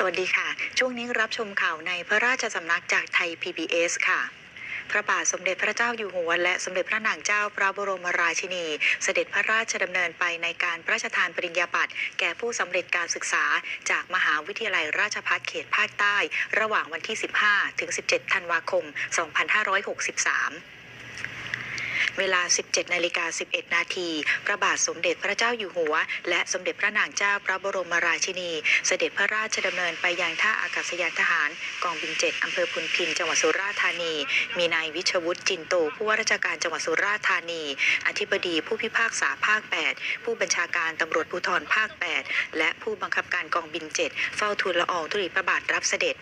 สวัสดีค่ะ ช่วงนี้รับชมข่าวในพระราชสำนักจากไทย PBS ค่ะพระบาทสมเด็จพระเจ้าอยู่หัว และสมเด็จพระนางเจ้าพระบรมราชินี เสด็จพระราชดำเนินไปในการพระราชทานปริญญาบัตรแก่ผู้สำเร็จการศึกษา จากมหาวิทยาลัยราชภัฏเขตภาคใต้ ระหว่างวันที่ 15 ถึง 17 ธันวาคม 2563 เวลา 17นาฬิกา11 นาที พระบาทสมเด็จพระเจ้าอยู่หัว และสมเด็จพระนางเจ้าพระบรมราชินี เสด็จพระราชดำเนินไปยังท่าอากาศยานทหาร กองบิน7อำเภอพุนพิน จังหวัดสุราษฎร์ธานี มีนายวิชวุฒิจินโต ผู้ว่าราชการจังหวัดสุราษฎร์ธานี อธิบดีผู้พิพากษาภาค 8 ผู้บัญชาการตำรวจภูธรภาค 8 และผู้บังคับการกองบิน7เฝ้าทูลละอองธุลีพระบาทรับเสด็จ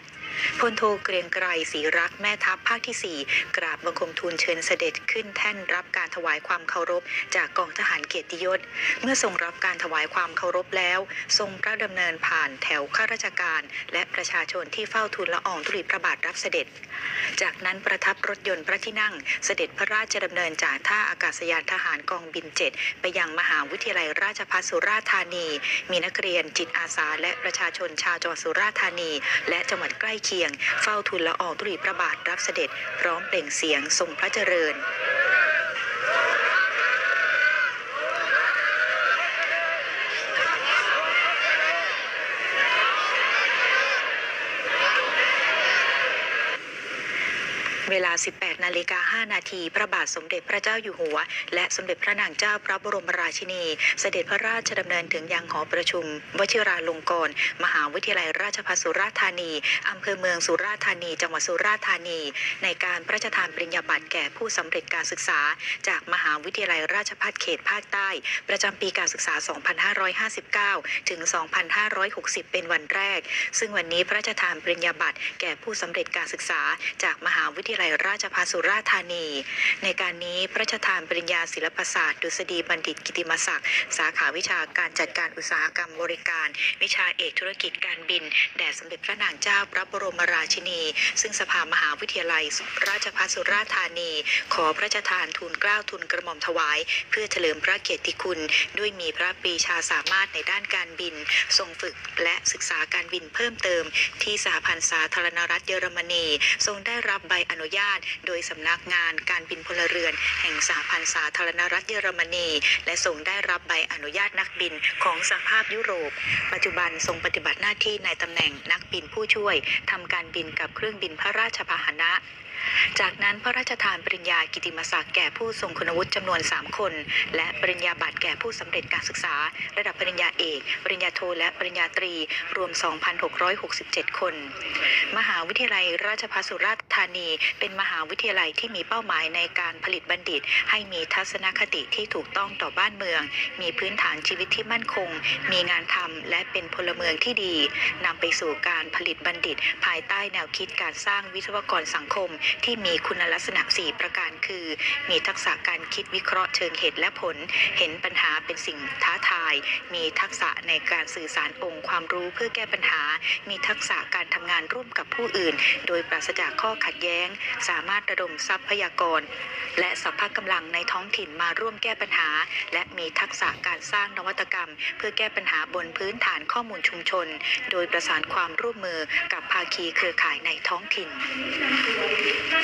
พลโทเกรียงไกรศรีรักแม่ทัพภาคที่ 4 กราบบังคมทูลเชิญเสด็จขึ้นแท่นรับการถวายความเคารพ จากกองทหารเกียรติยศ เมื่อทรงรับการถวายความเคารพแล้ว ทรงพระดำเนินผ่านแถวข้าราชการ และประชาชนที่เฝ้าทูลละอองธุลีพระบาทรับเสด็จ จากนั้นประทับรถยนต์พระที่นั่ง เสด็จพระราชดำเนินจากท่าอากาศยานทหารกองบิน7ไปยังมหาวิทยาลัยราชภัฏสุราษฎร์ธานี มีนักเรียนจิตอาสาและประชาชนชาวจังหวัดสุราษฎร์ธานี และจังหวัดใกล้เคียง เฝ้าทูลละอองธุลีพระบาทรับเสด็จพร้อมเปล่งเสียงทรงพระเจริญ เวลา 18 นาฬิกา 5 นาที พระบาทสมเด็จพระเจ้าอยู่หัว และสมเด็จพระนางเจ้าพระบรมราชินี เสด็จพระราชดำเนินถึงยังหอประชุม วชิราลงกรณ์มหาวิทยาลัยราชภัฏสุราษฎร์ธานีอำเภอเมืองสุราษฎร์ธานี จังหวัดสุราษฎร์ธานี ในการพระราชทานปริญญาบัตรแก่ผู้สำเร็จการศึกษา จากมหาวิทยาลัยราชภัฏเขตภาคใต้ ประจำปีการศึกษา 2559 ถึง 2560 เป็นวันแรก ซึ่งวันนี้พระราชทานปริญญาบัตรแก่ผู้สำเร็จการศึกษาจากมหาวิทยาลัยราชภัฏสุราษฎร์ธานี ในการนี้พระราชทานปริญญาศิลปศาสตร์ ดุษฎีบัณฑิตกิติมศักดิ์ สาขาวิชาการจัดการอุตสาหกรรมบริการ วิชาเอกธุรกิจการบิน แด่สมเด็จพระนางเจ้าพระบรมราชินี ซึ่งสภามหาวิทยาลัยราชภัฏสุราษฎร์ธานี ขอพระราชทานทุนเกล้าทุนกระหม่อมถวาย เพื่อเฉลิมพระเกียรติคุณ ด้วยมีพระปรีชาสามารถในด้านการบิน ทรงฝึกและศึกษาการบินเพิ่มเติม ที่สหพันธ์สาธารณรัฐเยอรมนี ทรงได้รับใบอนุญาต โดยสำนักงานการบินพลเรือน แห่งสหพันธ์สาธารณรัฐเยอรมนี และทรงได้รับใบอนุญาตนักบินของสหภาพยุโรป ปัจจุบันทรงปฏิบัติหน้าที่ในตำแหน่งนักบินผู้ช่วยทำการบินกับเครื่องบินพระราชพาหนะ จากนั้นพระราชทานปริญญากิติมศักดิ์แก่ผู้ทรงคุณวุฒิจำนวน 3 คน และปริญญาบัตรแก่ผู้สำเร็จการศึกษา ระดับปริญญาเอก ปริญญาโทและปริญญาตรีรวม 2,667 คน มหาวิทยาลัยราชภัฏสุราษฎร์ธานี เป็นมหาวิทยาลัยที่มีเป้าหมายในการผลิตบัณฑิต ให้มีทัศนคติที่ถูกต้องต่อบ้านเมือง มีพื้นฐานชีวิตที่มั่นคง มีงานทำและเป็นพลเมืองที่ดีนำไปสู่การผลิตบัณฑิต ภายใต้แนวคิดการสร้างวิศวกรสังคมที่มีคุณลักษณะ 4 ประการคือ มีทักษะการคิดวิเคราะห์เชิงเหตุและผล เห็นปัญหาเป็นสิ่งท้าทาย มีทักษะในการสื่อสารองค์ความรู้เพื่อแก้ปัญหา มีทักษะการทำงานร่วมกับผู้อื่น โดยปราศจากข้อขัดแย้ง สามารถระดมทรัพยากร และสัพพะกำลังในท้องถิ่นมาร่วมแก้ปัญหา และมีทักษะการสร้างนวัตกรรม เพื่อแก้ปัญหาบนพื้นฐานข้อมูลชุมชน โดยประสานความร่วมมือกับภาคีเครือข่ายในท้องถิ่น